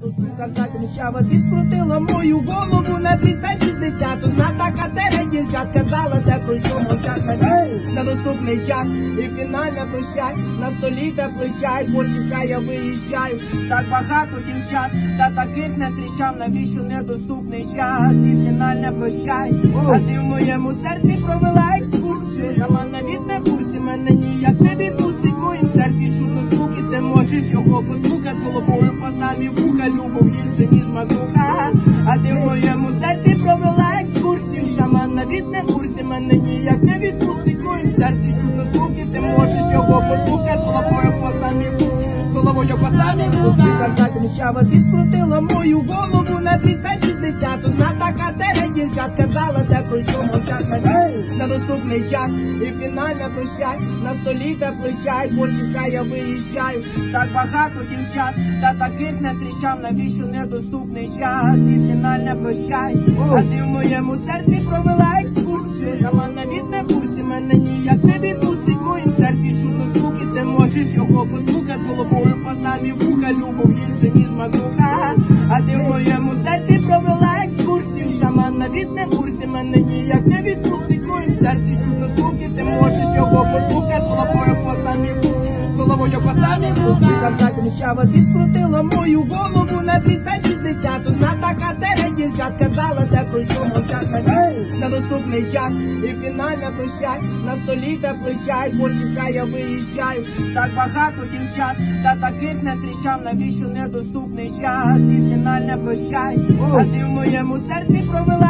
Дослухався кричава, ти скрутила мою голову на 360 Одна така серед дівчат казала, де про що мовчать мене на доступний час і фінальна прощай. На столі теплий чай, почекай, я виїжджаю. Так багато дівчат, та таких не зустрічав, навіщо недоступний час І фінальна прощай, а ти в моєму серці провела екскурсію. Сама навіть не в курсі, мене ніяк не можеш його послухати головою по самі вуха, любов більше, ніж макуха. А ти в моєму серці провела екскурсію, сама навіть не в курсі, мене ніяк не відпустить моїм серці чудно звуки, ти можеш його послухати головою по самі вуха. Головою по самі вуха закричава, ти скрутила мою голову на 360 Одна така серед дівчат казала, де про що мовчать мене час і фінальна прощай На столі теплий чай, почекай, я виїжджаю. Так багато дівчат, та таких не зустрічав, навіщо недоступний час І фінальна прощай, а ти в моєму серці провела екскурсію. Сама навіть не курсі, мене ніяк не відпустить. Моїм серці чудно звуки, ти можеш його послухати. Головою по самі вуха, любов більше, ніж макуха А ти в моєму серці серці чудно звуки, ти можеш його послухати головою по самі Головою по самі вуха закричава, ти скрутила мою голову на 360 Одна така серед дівчат казала, де що мовчать на доступний час і фінальна прощай. На столі теплий чай, почекай, я виїжджаю. Так багато дівчат, та таких не зустрічав, навіщо недоступний час І фінальна прощай, а ти в моєму серці провела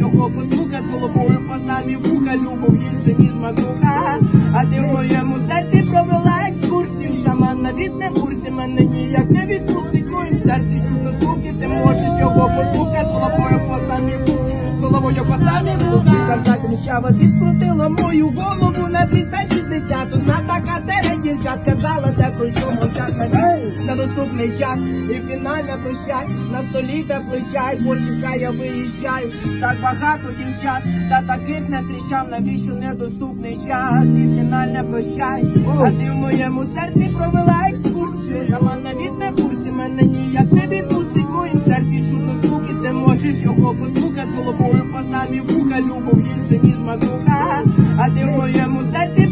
його послухати головою по самі вуха, любов більше, ніж макуха А ти в моєму серці провела екскурсію Сама навіть не в курсі, мене ніяк не відпустить. Моїм серці чудно звуки, ти можеш його послухати головою по самі вуха. Головою по самі вуха. Закричава, ти скрутила мою голову на 360 Одна така серед дівчат казала, про що мовчать мене на доступний час і фінальна прощай. На столі теплий чай, почекай, я виїжджаю. Так багато дівчат, та таких не зустрічав, навіщо недоступний час І фінальна прощай, а ти в моєму серці провела екскурсію. Сама навіть не курсі, мене ніяк не відпустить. В моїм серці чудно звуки, ти можеш його послухати. Головою по самі вуха, любов більше, ніж макуха. А ти в моєму серці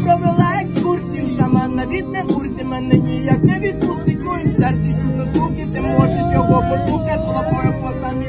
звуки, ти можеш його послухати лапою по самі